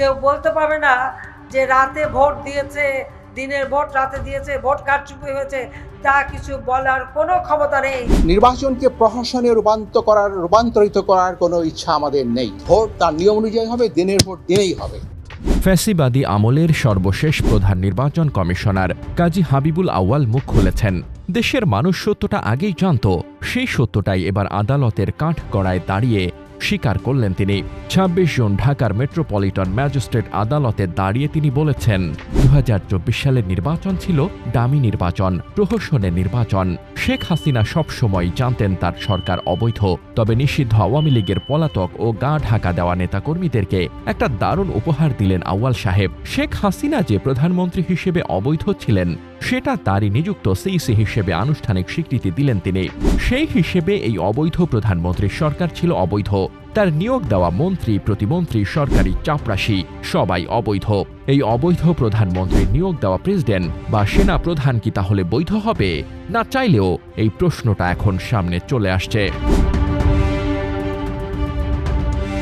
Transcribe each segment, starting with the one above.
কেউ বলতে পারবে না যে রাতে ভোট দিয়েছে দিনের ভোট রাতে দিয়েছে ভোট কারচুপি হয়েছে তা কিছু বলার কোনো ক্ষমতা নেই। নির্বাচনকে প্রহসনে রূপান্তর করার রূপান্তরিত করার কোনো ইচ্ছা আমাদের নেই। ভোট তার নিয়ম অনুযায়ী হবে দিনের ভোট দিনেই হবে। ফ্যাসিবাদী আমলের সর্বশেষ প্রধান নির্বাচন কমিশনার কাজী হাবিবুল আউয়াল মুখ খুলেছেন। দেশের মানুষ সত্যটা আগেই জানত সেই সত্যটাই এবার আদালতের কাঠ গড়ায় দাঁড়িয়ে স্বীকার করলেন তিনি। ছাব্বিশ জুন ঢাকার মেট্রোপলিটন ম্যাজিস্ট্রেট আদালতে দাঁড়িয়ে তিনি বলেছেন দু হাজার চব্বিশ সালের নির্বাচন ছিল দামি নির্বাচন প্রহসনের নির্বাচন। শেখ হাসিনা সবসময় জানতেন তার সরকার অবৈধ, তবে নিষিদ্ধ আওয়ামী লীগের পলাতক ও গা ঢাকা দেওয়া নেতাকর্মীদেরকে একটা দারুণ উপহার দিলেন আউয়াল সাহেব। শেখ হাসিনা যে প্রধানমন্ত্রী হিসেবে অবৈধ ছিলেন সেটা তারই নিযুক্ত সিইসি হিসেবে আনুষ্ঠানিক স্বীকৃতি দিলেন তিনি। সেই হিসেবে এই অবৈধ প্রধানমন্ত্রীর সরকার ছিল অবৈধ। তার নিয়োগ দেওয়া মন্ত্রী, প্রতিমন্ত্রী, সরকারি চাপরাশি, সবাই অবৈধ। এই অবৈধ প্রধানমন্ত্রীর নিয়োগ দেওয়া প্রেসিডেন্ট বা সেনা প্রধান কি তাহলে বৈধ হবে? না চাইলেও এই প্রশ্নটা এখন সামনে চলে আসছে।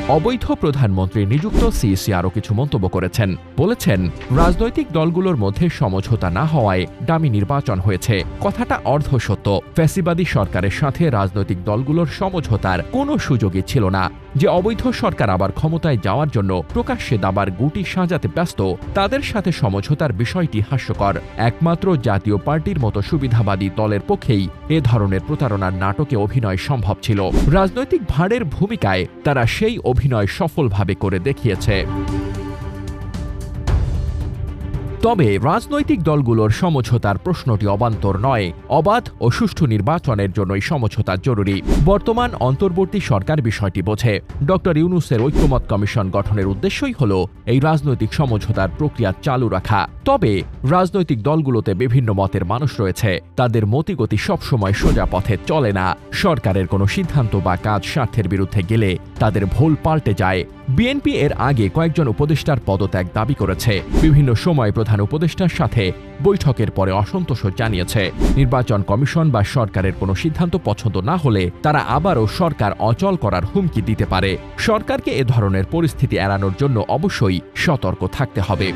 অবৈধ প্রধানমন্ত্রী নিযুক্ত সিইসি আরও কিছু মন্তব্য করেছেন। বলেছেন, রাজনৈতিক দলগুলোর মধ্যে সমঝোতা না হওয়ায় ডামি নির্বাচন হয়েছে। কথাটা অর্ধসত্য। ফ্যাসিবাদী সরকারের সাথে রাজনৈতিক দলগুলোর সমঝোতার কোনো সুযোগই ছিল না। যে অবৈধ সরকার আবার ক্ষমতায় যাওয়ার জন্য প্রকাশ্যে দাবার গুটি সাজাতে ব্যস্ত, তাদের সাথে সমঝোতার বিষয়টি হাস্যকর। একমাত্র জাতীয় পার্টির মতো সুবিধাবাদী দলের পক্ষেই এ ধরনের প্রতারণার নাটকে অভিনয় সম্ভব ছিল। রাজনৈতিক ভাড়ের ভূমিকায় তারা সেই অভিনয় সফলভাবে করে দেখিয়েছে। তবে রাজনৈতিক দলগুলোর সমঝোতার প্রশ্নটি অবান্তর নয়। অবাধ ও সুষ্ঠু নির্বাচনের জন্যই সমঝোতা জরুরি। বর্তমান অন্তর্বর্তী সরকার বিষয়টি বোঝে। ড. ইউনুসের ঐক্যমত কমিশন গঠনের উদ্দেশ্যই হল এই রাজনৈতিক সমঝোতার প্রক্রিয়া চালু রাখা। তবে রাজনৈতিক দলগুলোতে বিভিন্ন মতের মানুষ রয়েছে। তাদের মতিগতি সবসময় সোজা পথে চলে না। সরকারের কোনো সিদ্ধান্ত বা কাজ স্বার্থের বিরুদ্ধে গেলে তাদের ভুল পাল্টে যায়। বিএনপি এর আগে কয়েকজন উপদেষ্টার পদত্যাগ দাবি করেছে। বিভিন্ন সময় প্রধান উপদেষ্টার সাথে বৈঠকের পরে অসন্তোষ জানিয়েছে। নির্বাচন কমিশন বা সরকারের কোনো সিদ্ধান্ত পছন্দ না হলে তারা আবারও সরকার অচল করার হুমকি দিতে পারে। সরকারকে এ ধরনের পরিস্থিতি এড়ানোর জন্য অবশ্যই সতর্ক থাকতে হবে।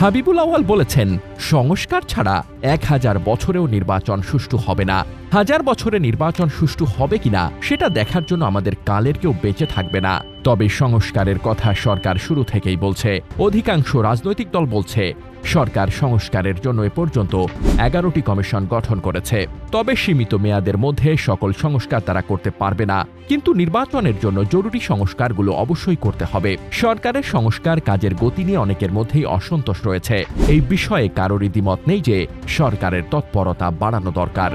হাবিবুল আওয়াল বলেছেন, সংস্কার ছাড়া এক হাজার বছরেও নির্বাচন সুষ্ঠু হবে না। হাজার বছরে নির্বাচন সুষ্ঠু হবে কিনা, সেটা দেখার জন্য আমাদের কালের কেউ বেঁচে থাকবে না। তবে সংস্কারের কথা সরকার শুরু থেকেই বলছে। অধিকাংশ রাজনৈতিক দল বলছে, সরকার সংস্কারের জন্য এ পর্যন্ত এগারোটি কমিশন গঠন করেছে। তবে সীমিত মেয়াদের মধ্যে সকল সংস্কার তারা করতে পারবে না। কিন্তু নির্বাচনের জন্য জরুরি সংস্কারগুলো অবশ্যই করতে হবে। সরকারের সংস্কার কাজের গতি নিয়ে অনেকের মধ্যেই অসন্তোষ রয়েছে। এই বিষয়ে কারোরই দ্বিমত নেই যে সরকারের তৎপরতা বাড়ানো দরকার।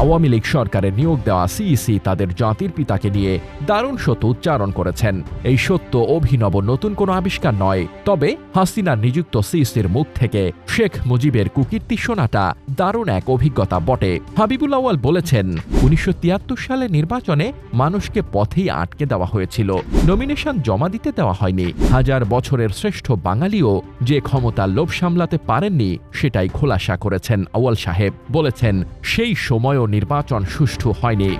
আওয়ামী লীগ সরকারের নিয়োগ দেওয়া সিইসি তাদের জাতির পিতাকে নিয়ে দারুণ সত্য উচ্চারণ করেছেন। এই সত্য অভিনব নতুন কোনো আবিষ্কার নয়। তবে হাসিনার নিযুক্ত সিইসির মুখ থেকে শেখ মুজিবের কুকীর্তি শোনাটা দারুণ এক অভিজ্ঞতা বটে। হাবিবুল আওয়াল বলেছেন, উনিশশো তিয়াত্তর সালে নির্বাচনে মানুষকে পথেই আটকে দেওয়া হয়েছিল। নমিনেশন জমা দিতে দেওয়া হয়নি। হাজার বছরের শ্রেষ্ঠ বাঙালিও যে ক্ষমতার লোভ সামলাতে পারেননি, সেটাই খোলাসা করেছেন আওয়াল সাহেব। বলেছেন, সেই সময়ও নির্বাচন সুষ্ঠু হয়নি।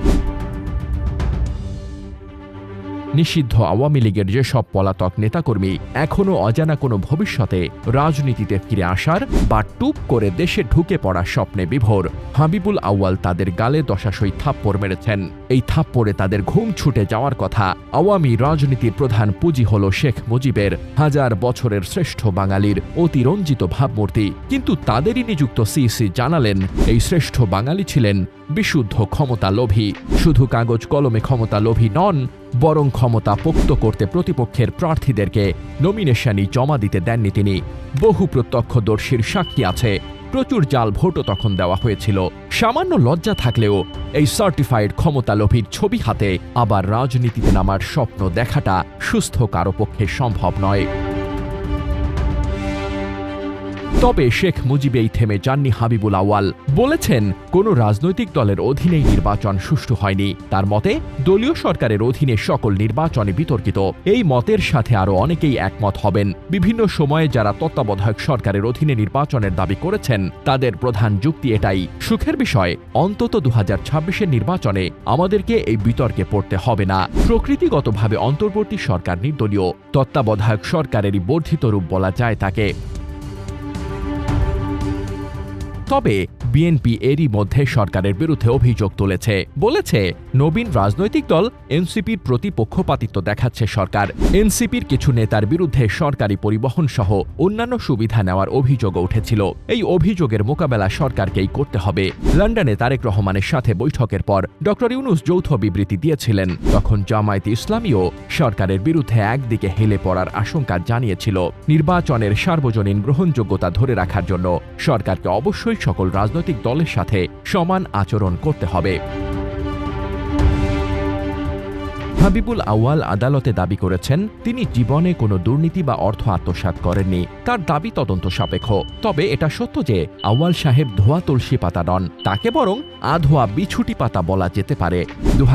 নিষিদ্ধ আওয়ামী লীগের যেসব পলাতক নেতাকর্মী এখনও অজানা কোনো ভবিষ্যতে রাজনীতিতে ফিরে আসার বা টুপ করে দেশে ঢুকে পড়া স্বপ্নে বিভোর, হাবিবুল আউয়াল তাদের গালে দশাশই থাপ্পড় মেরেছেন। এই থাপ্পড়ে তাদের ঘুম ছুটে যাওয়ার কথা আওয়ামী রাজনীতির প্রধান পুঁজি হল শেখ মুজিবের হাজার বছরের শ্রেষ্ঠ বাঙালির অতিরঞ্জিত ভাবমূর্তি। কিন্তু তাদেরই নিযুক্ত সিসি জানালেন, এই শ্রেষ্ঠ বাঙালি ছিলেন বিশুদ্ধ ক্ষমতা লোভী। শুধু কাগজ কলমে ক্ষমতা লোভী নন বরং ক্ষমতা পোক্ত করতে প্রতিপক্ষের প্রার্থীদেরকে নমিনেশনই জমা দিতে দেননি তিনি। বহু প্রত্যক্ষদর্শীর সাক্ষী আছে। প্রচুর জাল ভোটও তখন দেওয়া হয়েছিল। সামান্য লজ্জা থাকলেও এই সার্টিফাইড ক্ষমতালোভীর ছবি হাতে আবার রাজনীতিতে নামার স্বপ্ন দেখাটা সুস্থ কারও পক্ষে সম্ভব নয়। তবে শেখ মুজিবেই থেমে যাননি হাবিবুল আওয়াল বলেছেন, কোনো রাজনৈতিক দলের অধীনেই নির্বাচন সুষ্ঠু হয়নি। তার মতে, দলীয় সরকারের অধীনে সকল নির্বাচনে বিতর্কিত। এই মতের সাথে আরও অনেকেই একমত হবেন। বিভিন্ন সময়ে যারা তত্ত্বাবধায়ক সরকারের অধীনে নির্বাচনের দাবি করেছেন, তাদের প্রধান যুক্তি এটাই। সুখের বিষয়, অন্তত দু হাজার নির্বাচনে আমাদেরকে এই বিতর্কে পড়তে হবে না। প্রকৃতিগতভাবে অন্তর্বর্তী সরকার নির্দলীয়। তত্ত্বাবধায়ক সরকারেরই বর্ধিত রূপ বলা যায় তাকে। তবে বিএনপি এরই মধ্যে সরকারের বিরুদ্ধে অভিযোগ তুলেছে। বলেছে, নবীন রাজনৈতিক দল এনসিপির প্রতি পক্ষপাতিত্ব দেখাচ্ছে সরকার। এনসিপির কিছু নেতার বিরুদ্ধে সরকারি পরিবহন সহ অন্যান্য সুবিধা নেওয়ার অভিযোগও উঠেছিল। এই অভিযোগের মোকাবেলা সরকারকেই করতে হবে। লন্ডনে তারেক রহমানের সাথে বৈঠকের পর ড ইউনুস যৌথ বিবৃতি দিয়েছিলেন। তখন জামায়াতে ইসলামীও সরকারের বিরুদ্ধে একদিকে হেলে পড়ার আশঙ্কা জানিয়েছিল। নির্বাচনের সার্বজনীন গ্রহণযোগ্যতা ধরে রাখার জন্য সরকারকে অবশ্যই সকল রাজনৈতিক দলের সাথে সমান আচরণ করতে হবে। হাবিবুল আউয়াল আদালতে দাবি করেছেন, তিনি জীবনে কোনো দুর্নীতি বা অর্থ আত্মসাৎ করেননি। তার দাবি তদন্ত সাপেক্ষ। তবে এটা সত্য যে, আউয়াল সাহেব ধোয়া তুলসী পাতা নন। তাকে বরং আধোয়া বিছুটি পাতা বলা যেতে পারে। দু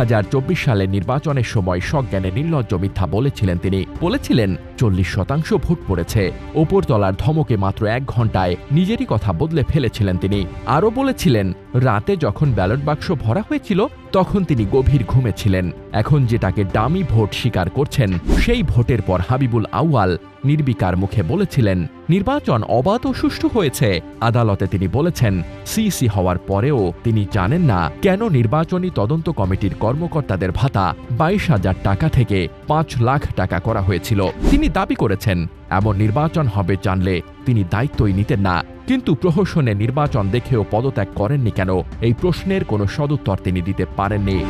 সালের নির্বাচনের সময় সজ্ঞানে নির্লজ্জ মিথ্যা বলেছিলেন তিনি। বলেছিলেন, চল্লিশ শতাংশ ভোট পড়েছে। ওপরতলার ধমকে মাত্র এক ঘন্টায় নিজেরই কথা বদলে ফেলেছিলেন তিনি। আরও বলেছিলেন, রাতে যখন ব্যালট বাক্স ভরা হয়েছিল, তখন তিনি গভীর ঘুমেছিলেন এখন যেটাকে ডামি ভোট স্বীকার করছেন, সেই ভোটের পর হাবিবুল আউয়াল নির্বিকার মুখে বলেছিলেন, নির্বাচন অবাধ ও সুষ্ঠু হয়েছে। আদালতে তিনি বলেছেন, সিসি হওয়ার পরেও তিনি জানেন না কেন নির্বাচনী তদন্ত কমিটির কর্মকর্তাদের ভাতা বাইশ হাজার টাকা থেকে পাঁচ লাখ টাকা করা হয়েছিল। তিনি দাবি করেছেন, এমন নির্বাচন হবে জানলে তিনি দায়িত্বই নিতেন না। কিন্তু প্রহসনে নির্বাচন দেখেও পদত্যাগ করেননি কেন? এই প্রশ্নের কোনো সদুত্তর তিনি দিতে পারেননি।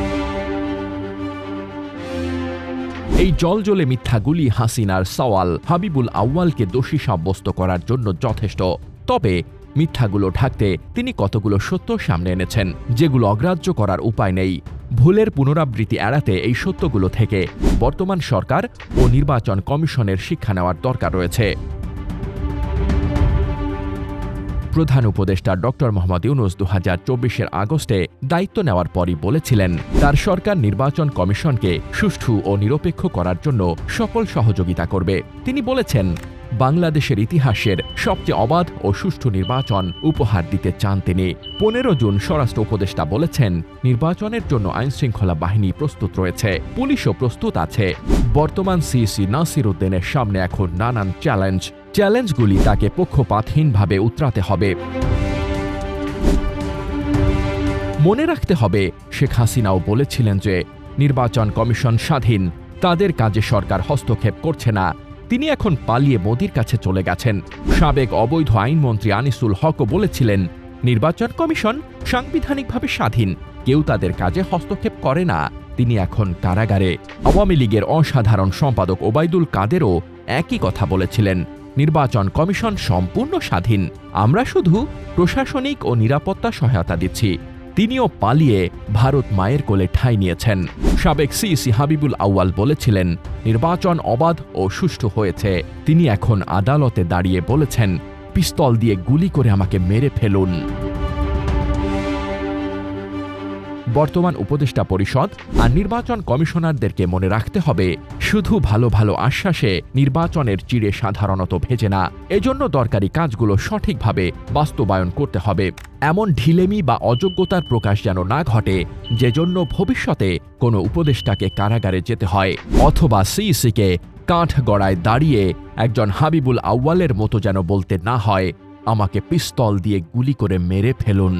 এই জলজলে মিথ্যাগুলি হাসিনার সওয়াল হাবিবুল আউয়ালকে দোষী সাব্যস্ত করার জন্য যথেষ্ট। তবে মিথ্যাগুলো ঢাকতে তিনি কতগুলো সত্য সামনে এনেছেন, যেগুলো অগ্রাহ্য করার উপায় নেই। ভুলের পুনরাবৃত্তি এড়াতে এই সত্যগুলো থেকে বর্তমান সরকার ও নির্বাচন কমিশনের শিক্ষা নেওয়ার দরকার রয়েছে। প্রধান উপদেষ্টা ডক্টর মোহাম্মদ ইউনুস দু হাজার চব্বিশের আগস্টে দায়িত্ব নেওয়ার পরই বলেছিলেন, তার সরকার নির্বাচন কমিশনকে সুষ্ঠু ও নিরপেক্ষ করার জন্য সকল সহযোগিতা করবে। তিনি বলেছেন, বাংলাদেশের ইতিহাসের সবচেয়ে অবাধ ও সুষ্ঠু নির্বাচন উপহার দিতে চান তিনি। পনেরো জুন স্বরাষ্ট্র উপদেষ্টা বলেছেন, নির্বাচনের জন্য আইনশৃঙ্খলা বাহিনী প্রস্তুত রয়েছে, পুলিশও প্রস্তুত আছে। বর্তমান সিসি নাসির উদ্দিনের সামনে এখন নানান চ্যালেঞ্জ। চ্যালেঞ্জগুলি তাকে পক্ষপাতহীনভাবে উতরাতে হবে। মনে রাখতে হবে, শেখ হাসিনাও বলেছিলেন যে, নির্বাচন কমিশন স্বাধীন, তাদের কাজে সরকার হস্তক্ষেপ করছে না। তিনি এখন পালিয়ে মোদির কাছে চলে গেছেন। সাবেক অবৈধ আইনমন্ত্রী আনিসুল হকও বলেছিলেন, নির্বাচন কমিশন সাংবিধানিকভাবে স্বাধীন, কেউ তাদের কাজে হস্তক্ষেপ করে না। তিনি এখন কারাগারে। আওয়ামী লীগের অসাধারণ সম্পাদক ওবায়দুল কাদেরও একই কথা বলেছিলেন। নির্বাচন কমিশন সম্পূর্ণ স্বাধীন। আমরা শুধু প্রশাসনিক ও নিরাপত্তা সহায়তা দিচ্ছি। তিনিও পালিয়ে ভারত মায়ের কোলে ঠাঁই নিয়েছেন। সাবেক সিইসি হাবিবুল আউয়াল বলেছিলেন, নির্বাচন অবাধ ও সুষ্ঠু হয়েছে। তিনি এখন আদালতে দাঁড়িয়ে বলেছেন, পিস্তল দিয়ে গুলি করে আমাকে মেরে ফেলুন। বর্তমান উপদেষ্টা পরিষদ আর নির্বাচন কমিশনারদেরকে মনে রাখতে হবে, শুধু ভালো ভালো আশ্বাসে নির্বাচনের চিড়ে সাধারণত ভেজে না। এজন্য দরকারি কাজগুলো সঠিকভাবে বাস্তবায়ন করতে হবে। এমন ঢিলেমি বা অযোগ্যতার প্রকাশ যেন না ঘটে যে জন্য ভবিষ্যতে কোনো উপদেষ্টাকে কারাগারে যেতে হয়, অথবা সিইসিকে কাঠ গড়ায় দাঁড়িয়ে একজন হাবিবুল আউয়ালের মতো যেন বলতে না হয়, আমাকে পিস্তল দিয়ে গুলি করে মেরে ফেলুন।